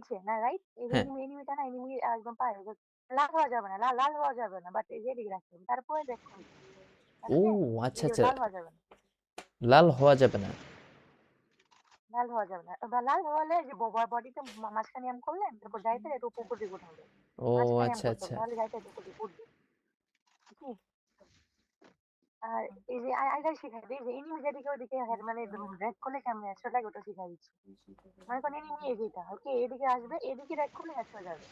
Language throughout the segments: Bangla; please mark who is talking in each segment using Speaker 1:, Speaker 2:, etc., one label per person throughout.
Speaker 1: নিচে না রাইট? যে
Speaker 2: হ্যাঁ।
Speaker 1: এনিমি এনিমিটা না এনিমি একদম পায়ে লাল হওয়া যাবে না। লাল লাল হওয়া যাবে না। বাট এদিকে রাখতে হবে। তারপরে হবে।
Speaker 2: ও আচ্ছা, আচ্ছা।
Speaker 1: লাল হওয়া যাবে না।
Speaker 2: লাল হওয়া যাবে না।
Speaker 1: লাল হওয়া যাবে না। লাল হলে যে ব বডিতে মাঝখানে এম করলেন, তারপর যাইতে উপর দিকে উঠাবে।
Speaker 2: ও আচ্ছা, আচ্ছা।
Speaker 1: তাহলে যাইতে। কি? আর এই যে আ আরেকটা শিখাইবে এই যে এনিমি যেদিকে ওদিকে হেড মানে রেড করলে কেমনে হেডশট লাগে ওটা শিখাই দিচ্ছি। মনে করেন এনিমি এটা, ওকে এদিকে আসবে, এদিকে রেড করলে হেডশট যাবে।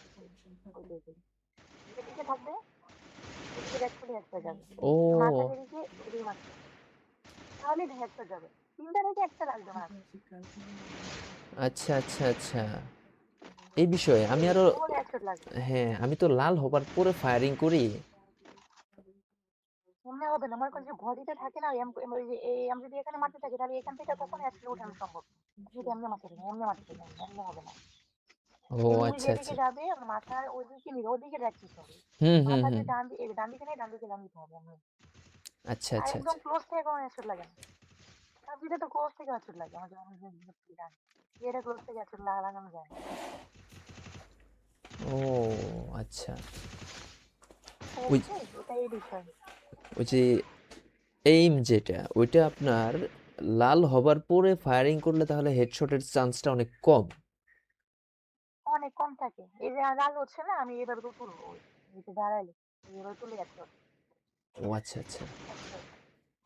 Speaker 1: এদিকে থাকবে, এদিকে রেড করলে হেডশট যাবে।
Speaker 2: ও!
Speaker 1: মাথার এদিকে, এদিকে মারতে হবে। তাহলেই যাবে। ৩ টা থেকে ১ টা লাগবে।
Speaker 2: আচ্ছা, আচ্ছা, আচ্ছা। এই বিষয়ে আমি
Speaker 1: আরও।
Speaker 2: হ্যাঁ, আমি তো লাল হবার পরে ফায়ারিং করি।
Speaker 1: এমনে হবে না। মনে করেন যে বডিতে থাকে না আমি যদি এখানে মারতে থাকি তাহলে এখান থেকে কখনো হেডশট উঠানো সম্ভব যদি এমনে মারতে থাকি, এমনে মারতে থাকি, এমনে হবে না।
Speaker 2: ও আচ্ছা, আচ্ছা।
Speaker 1: যাবে মাথার হবে।
Speaker 2: হুম, হুম,
Speaker 1: ডান দি এই ডান দিকে নেয়, ডান দিকে হবে
Speaker 2: আচ্ছা, আচ্ছা,
Speaker 1: একদম
Speaker 2: আচ্ছা।
Speaker 1: ক্লোজ থেকে কোনো লাগে না। তো ক্লোজ থেকে লাগে। আমার যেমন জানি। এটা ক্লোজ থেকে লাগানো যায়।
Speaker 2: ও আচ্ছা। ওই?
Speaker 1: এটাই বিষয়।
Speaker 2: ওই যে এইম যেটা, ওইটা আপনার লাল হবার পরে ফায়ারিং করলে তাহলে হেডশটের চান্সটা অনেক কম।
Speaker 1: অনেক কম থাকে। এই যে লাল হচ্ছে না আমি এভাবে তো তুলবো। এই যে দাঁড়াইলে, এভাবে তুলে হেডশট।
Speaker 2: ও আচ্ছা, আচ্ছা।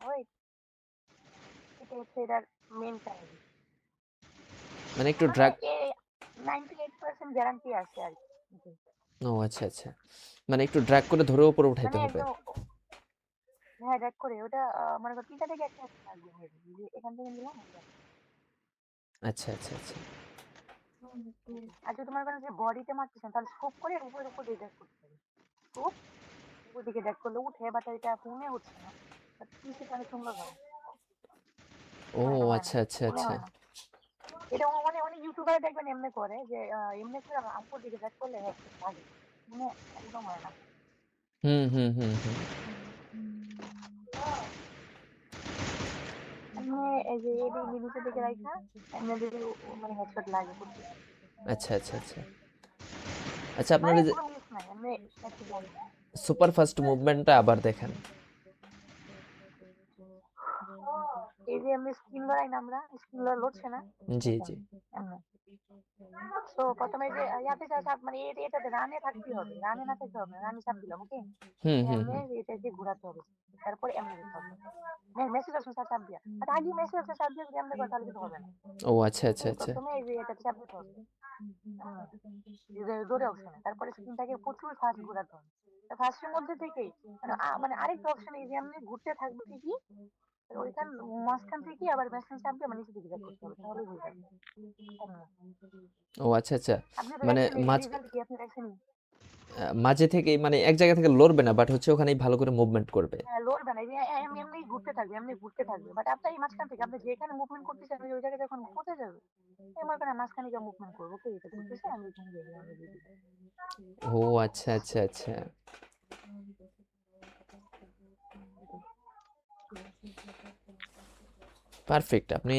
Speaker 1: ওই এটা হচ্ছে এটার মেইন কাহিনী।
Speaker 2: মানে একটু
Speaker 1: মানে
Speaker 2: ড্রাগ
Speaker 1: এ 98% গ্যারান্টি আছে আরকি। জি।
Speaker 2: ও আচ্ছা, আচ্ছা। মানে একটু ড্রাগ করে ধরে উপরে উঠাইতে
Speaker 1: মানে
Speaker 2: হবে।
Speaker 1: হ্যাঁ, করে ওটা মনে করেন ৩ টা থেকে ১ টা লাগবে যে এখান থেকে নিলাম
Speaker 2: আচ্ছা, আচ্ছা, আচ্ছা।
Speaker 1: আর যদি মনে করেন যে বডিতে মারতেছেন তাহলে স্কোপ করে উপরের উপর দিয়ে ড্রাগ করতে হবে। স্কোপ উপর দিকে ড্রাগ করলে উঠে বাট এটা ফোনে হচ্ছে না। পিসিতে অনেক সুন্দর হয়।
Speaker 2: ও
Speaker 1: হয় না, হয় না।
Speaker 2: আচ্ছা, আচ্ছা, আচ্ছা।
Speaker 1: হয়। এটা অনেক অনেক ইউটিউবার দেখবেন এমনে করে যে এমনি করে উপর দিকে করলে হেডশট মানে একদম হয় না।
Speaker 2: হুম, হুম, হুম, হুম।
Speaker 1: এমনি এই যে এদিকে নিচের দিকে রাইখা এমনি যদি মানে হেডশট লাগে প্রচুর।
Speaker 2: আচ্ছা, আচ্ছা, আচ্ছা। আচ্ছা আপনার
Speaker 1: মানে
Speaker 2: এই যে
Speaker 1: কোনো মিস নাই। এমনি হেডশট লাগে।
Speaker 2: সুপার ফাস্ট মুভমেন্টটা আবার দেখান।
Speaker 1: এই যে এমনি স্ক্রিন লড়াই না আমরা, স্ক্রিন লড়াই লড়ছে না?
Speaker 2: জি, জি।
Speaker 1: ১ম এ যে ইয়াতে যা মানে এটাতে রানে থাকতেই হবে। রানে না থাকতে হবে রানে দিলাম, ওকে?
Speaker 2: হুম, হুম, হুম।
Speaker 1: ঘোরাতে হবে। তারপরে এমনে হবে। মেসেজ দিয়া। আর আগে মেসেজ দিয়ে যদি এমনে করে তাহলে হবে না।
Speaker 2: ও আচ্ছা, আচ্ছা, আচ্ছা।
Speaker 1: ১ম এ এই যে এটাতে চাপ দিতে হবে। এমনে। এই যে দৌড়ে অপশনে। তারপরে স্ক্রিনটাকে প্রচুর ফাস্ট ঘোরাতে হবে। ফাস্টের মধ্যে থেকেই মানে মানে আরেকটা অপশন এই যে এমনি ঘুরতে থাকবে ঠিকই। ওইখান মাঝখান থেকেই আবার মেশিন চাপ দিয়ে মানে নিচের দিকে করতে হবে। হয়ে যাবে।
Speaker 2: ও আচ্ছা, আচ্ছা। মানে মাঝ
Speaker 1: আপনি
Speaker 2: মাঝে থেকেই মানে এক জায়গা থেকে লড়বে না বাট হচ্ছে ওখানেই ভালো করে মুভমেন্ট করবে।
Speaker 1: হ্যাঁ, লড়বে না। এমনি এমনি ঘুরতে থাকবে, এমনি ঘুরতে থাকবে। বাট আপনার এই মাঝখান থেকে আপনি যেখানে মুভমেন্ট করতেছেন ওই জায়গায় যখন কোথায় যাবে? এই মনে করেন মাঝখানে গিয়ে মুভমেন্ট করব। ওকে এটা ঘুরতেছে আমি।
Speaker 2: ও আচ্ছা, আচ্ছা, আচ্ছা। পারফেক্ট। আপনি?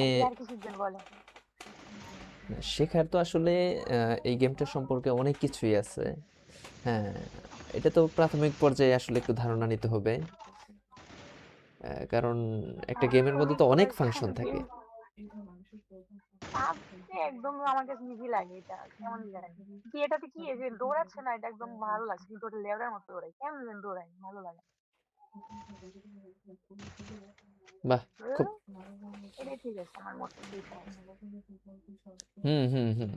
Speaker 2: শেখার তো আসলে এই গেমটা সম্পর্কে অনেক কিছুই আছে। হ্যাঁ, এটা তো প্রাথমিক পর্যায়ে আসলে একটু ধারণা নিতে হবে। কারণ একটা গেমের মধ্যে তো অনেক ফাংশন থাকে।
Speaker 1: একদম আমার কাছে ইজি লাগে এটা। কেমন জানি। কি এটাতে কি এই যে দৌড়াচ্ছে না এটা একদম ভালো লাগছে। কিন্তু ওটা মতো দৌড়ায়। কেমন দৌড়ায়, ভালো লাগে।
Speaker 2: বাহ! হুম, হুম, হুম।